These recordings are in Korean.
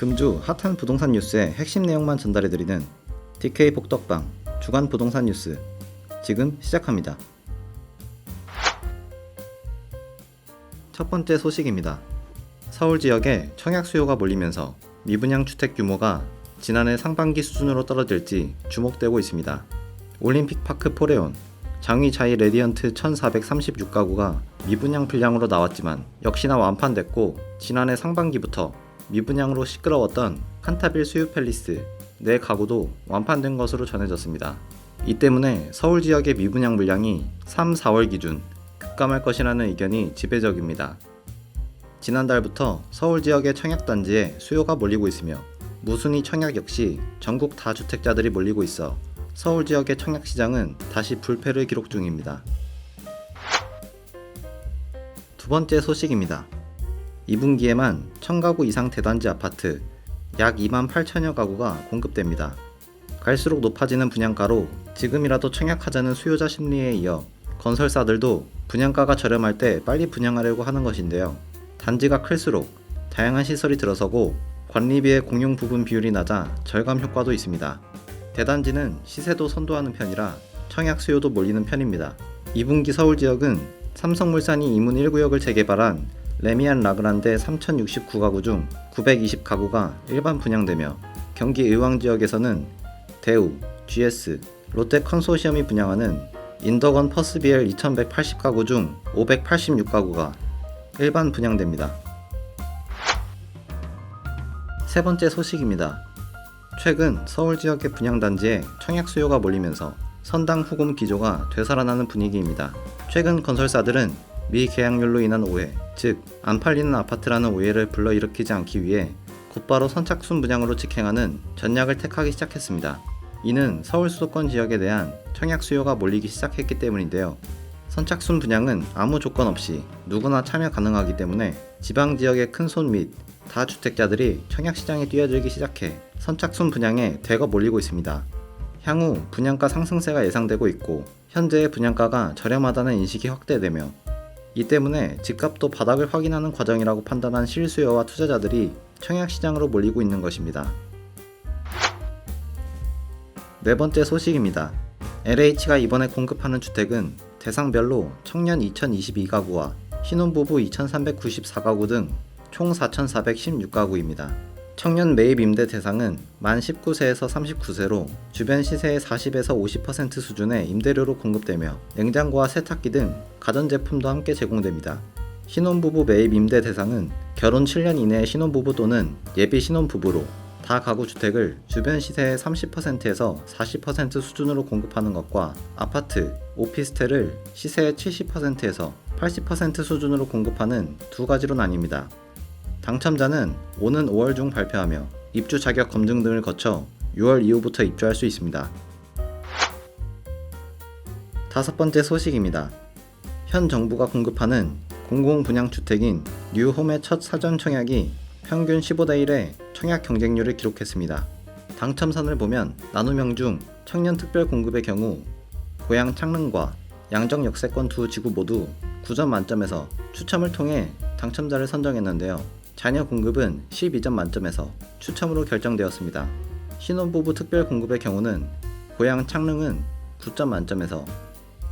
금주 핫한 부동산 뉴스의 핵심 내용만 전달해드리는 DK 복덕방 주간 부동산 뉴스 지금 시작합니다. 첫 번째 소식입니다. 서울 지역에 청약 수요가 몰리면서 미분양 주택 규모가 지난해 상반기 수준으로 떨어질지 주목되고 있습니다. 올림픽 파크 포레온, 장위 자이 레디언트 1436가구가 미분양 분량으로 나왔지만 역시나 완판됐고 지난해 상반기부터 미분양으로 시끄러웠던 칸타빌 수유 팰리스 네 가구도 완판된 것으로 전해졌습니다. 이 때문에 서울 지역의 미분양 물량이 3, 4월 기준 급감할 것이라는 의견이 지배적입니다. 지난달부터 서울 지역의 청약 단지에 수요가 몰리고 있으며 무순위 청약 역시 전국 다주택자들이 몰리고 있어 서울 지역의 청약 시장은 다시 불패를 기록 중입니다. 두 번째 소식입니다. 2분기에만 1000가구 이상 대단지 아파트 약 2만 8천여 가구가 공급됩니다. 갈수록 높아지는 분양가로 지금이라도 청약하자는 수요자 심리에 이어 건설사들도 분양가가 저렴할 때 빨리 분양하려고 하는 것인데요. 단지가 클수록 다양한 시설이 들어서고 관리비의 공용 부분 비율이 낮아 절감 효과도 있습니다. 대단지는 시세도 선도하는 편이라 청약 수요도 몰리는 편입니다. 2분기 서울 지역은 삼성물산이 이문 1구역을 재개발한 레미안 라그란데 3069가구 중 920가구가 일반 분양되며 경기 의왕 지역에서는 대우, GS, 롯데 컨소시엄이 분양하는 인더건 퍼스비엘 2180가구 중 586가구가 일반 분양됩니다. 세 번째 소식입니다. 최근 서울 지역의 분양단지에 청약 수요가 몰리면서 선당 후금 기조가 되살아나는 분위기입니다. 최근 건설사들은 미계약률로 인한 오해, 즉 안 팔리는 아파트라는 오해를 불러일으키지 않기 위해 곧바로 선착순 분양으로 직행하는 전략을 택하기 시작했습니다. 이는 서울 수도권 지역에 대한 청약 수요가 몰리기 시작했기 때문인데요. 선착순 분양은 아무 조건 없이 누구나 참여 가능하기 때문에 지방 지역의 큰 손 및 다주택자들이 청약 시장에 뛰어들기 시작해 선착순 분양에 대거 몰리고 있습니다. 향후 분양가 상승세가 예상되고 있고 현재의 분양가가 저렴하다는 인식이 확대되며 이 때문에 집값도 바닥을 확인하는 과정이라고 판단한 실수요와 투자자들이 청약 시장으로 몰리고 있는 것입니다. 네 번째 소식입니다. LH가 이번에 공급하는 주택은 대상별로 청년 2022가구와 신혼부부 2394가구 등 총 4416가구입니다. 청년 매입 임대 대상은 만 19세에서 39세로 주변 시세의 40에서 50% 수준의 임대료로 공급되며 냉장고와 세탁기 등 가전제품도 함께 제공됩니다. 신혼부부 매입 임대 대상은 결혼 7년 이내의 신혼부부 또는 예비 신혼부부로 다 가구 주택을 주변 시세의 30%에서 40% 수준으로 공급하는 것과 아파트, 오피스텔을 시세의 70%에서 80% 수준으로 공급하는 두 가지로 나뉩니다. 당첨자는 오는 5월 중 발표하며 입주 자격 검증 등을 거쳐 6월 이후부터 입주할 수 있습니다. 다섯 번째 소식입니다. 현 정부가 공급하는 공공분양주택인 뉴홈의 첫 사전 청약이 평균 15대 1의 청약 경쟁률을 기록했습니다. 당첨선을 보면 나누명 중 청년 특별 공급의 경우 고향 창릉과 양정 역세권 두 지구 모두 9점 만점에서 추첨을 통해 당첨자를 선정했는데요. 자녀 공급은 12점 만점에서 추첨으로 결정되었습니다. 신혼부부 특별 공급의 경우는 고향 창릉은 9점 만점에서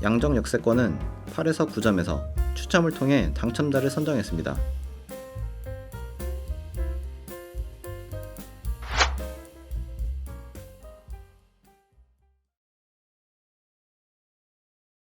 양정 역세권은 8에서 9점에서 추첨을 통해 당첨자를 선정했습니다.